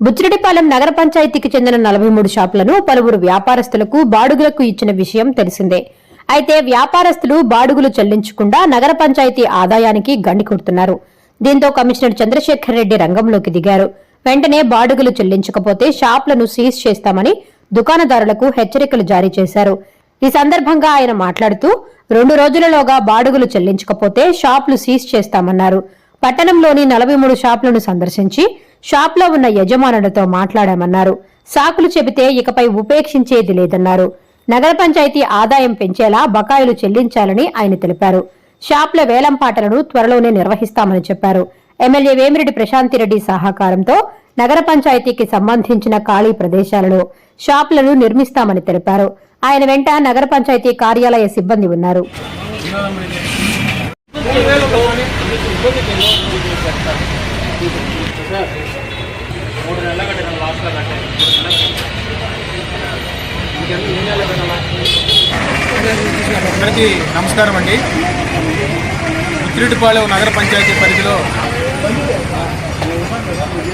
బుచ్చిరెడ్డిపాలెం నగర పంచాయతీకి చెందిన నలభై మూడు షాపులను పలువురు వ్యాపారస్తులకు బాడుగులకు ఇచ్చిన విషయం తెలిసిందే. అయితే వ్యాపారస్తులు బాడుగులు చెల్లించకుండా నగర పంచాయతీ ఆదాయానికి గండి కొడుతున్నారు. దీంతో కమిషనర్ చంద్రశేఖర్ రెడ్డి రంగంలోకి దిగారు. వెంటనే బాడుగులు చెల్లించకపోతే షాపులను సీజ్ చేస్తామని దుకాణదారులకు హెచ్చరికలు జారీ చేశారు. ఈ సందర్భంగా ఆయన మాట్లాడుతూ రెండు రోజులలోగా బాడుగులు చెల్లించకపోతే షాపులు సీజ్ చేస్తామన్నారు. పట్టణంలోని నలభై మూడు షాపులను సందర్శించి షాప్లో ఉన్న యజమానులతో మాట్లాడామన్నారు. సాకులు చెబితే ఇకపై ఉపేక్షించేది లేదన్నారు. నగర పంచాయతీ ఆదాయం పెంచేలా బకాయిలు చెల్లించాలని ఆయన తెలిపారు. షాప్ల వేలంపాటలను త్వరలోనే నిర్వహిస్తామని చెప్పారు. ఎమ్మెల్యే వేమిరెడ్డి ప్రశాంతిరెడ్డి సహకారంతో నగర పంచాయతీకి సంబంధించిన ఖాళీ ప్రదేశాలలో షాపులను నిర్మిస్తామని తెలిపారు. ఆయన వెంట నగర పంచాయతీ కార్యాలయ సిబ్బంది ఉన్నారు. మూడు నెలల కట్టిన లాస్ట్లో కట్టాను అందరికీ నమస్కారం అండి. ఉత్తిరెడ్డిపాలెం నగర పంచాయతీ పరిధిలో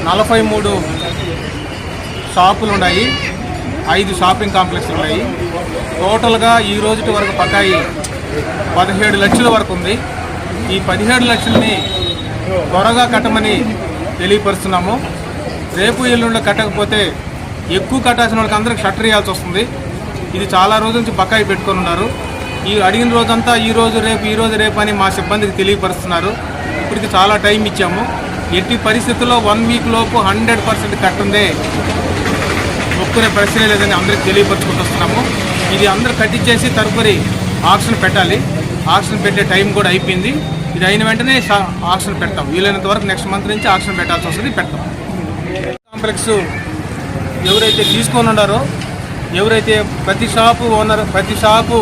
నలభై మూడు షాపులు ఉన్నాయి ఐదు షాపింగ్ కాంప్లెక్స్లు ఉన్నాయి. టోటల్గా ఈ రోజుటి వరకు పకాయి పదిహేడు లక్షల వరకు ఉంది. ఈ పదిహేడు లక్షలని త్వరగా కట్టమని తెలియపరుస్తున్నాము. రేపు ఎల్లుండి కట్టకపోతే ఎక్కువ కట్టాల్సిన వాళ్ళకి అందరికి షట్టర్ ఇవ్వాల్సి వస్తుంది. ఇది చాలా రోజుల నుంచి బకాయి పెట్టుకొని ఉన్నారు. ఈ అడిగిన రోజంతా ఈ రోజు రేపు ఈ రోజు రేపు అని మా సిబ్బందికి తెలియపరుస్తున్నారు. ఇప్పటికి చాలా టైం ఇచ్చాము. ఎట్టి పరిస్థితుల్లో వన్ వీక్ లోపు హండ్రెడ్ పర్సెంట్ కట్టుందే ఒక్కరే ప్రశ్న లేదని అందరికి తెలియపరుచుకుంటూ వస్తున్నాము. ఇది అందరు కట్టించేసి తదుపరి ఆక్షన్ పెట్టాలి. ఆక్షన్ పెట్టే టైం కూడా అయిపోయింది. ఇది అయిన వెంటనే షా- ఆక్షన్ పెడతాం. వీలైనంత వరకు నెక్స్ట్ మంత్ నుంచి ఆక్షన్ పెట్టాల్సి వస్తుంది పెడతాం. కాంప్లెక్స్ ఎవరైతే తీసుకొని ఉన్నారో ఎవరైతే ప్రతి షాపు ఓనర్ ప్రతి షాపు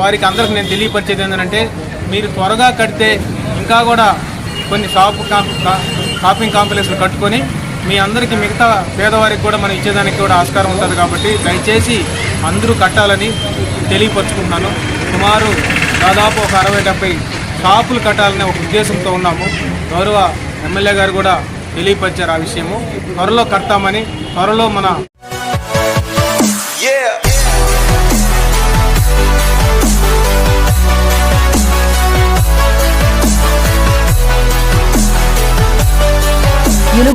వారికి అందరికి నేను తెలియపరిచేది ఏంటంటే మీరు త్వరగా కడితే ఇంకా కూడా కొన్ని షాపు కా- షాపింగ్ కాంప్లెక్స్లు కట్టుకొని మీ అందరికీ మిగతా పేదవారికి కూడా మనం ఇచ్చేదానికి కూడా ఆస్కారం ఉంటుంది కాబట్టి దయచేసి అందరూ కట్టాలని తెలియపరుచుకుంటున్నాను. సుమారు దాదాపు ఒక అరవై డెబ్బై షాపులు కట్టాలనే ఒక ఉద్దేశంతో ఉన్నాము. గౌరవ ఎమ్మెల్యే గారు కూడా తెలియపరిచారు ఆ విషయము. త్వరలో కడతామని త్వరలో మన Yeah.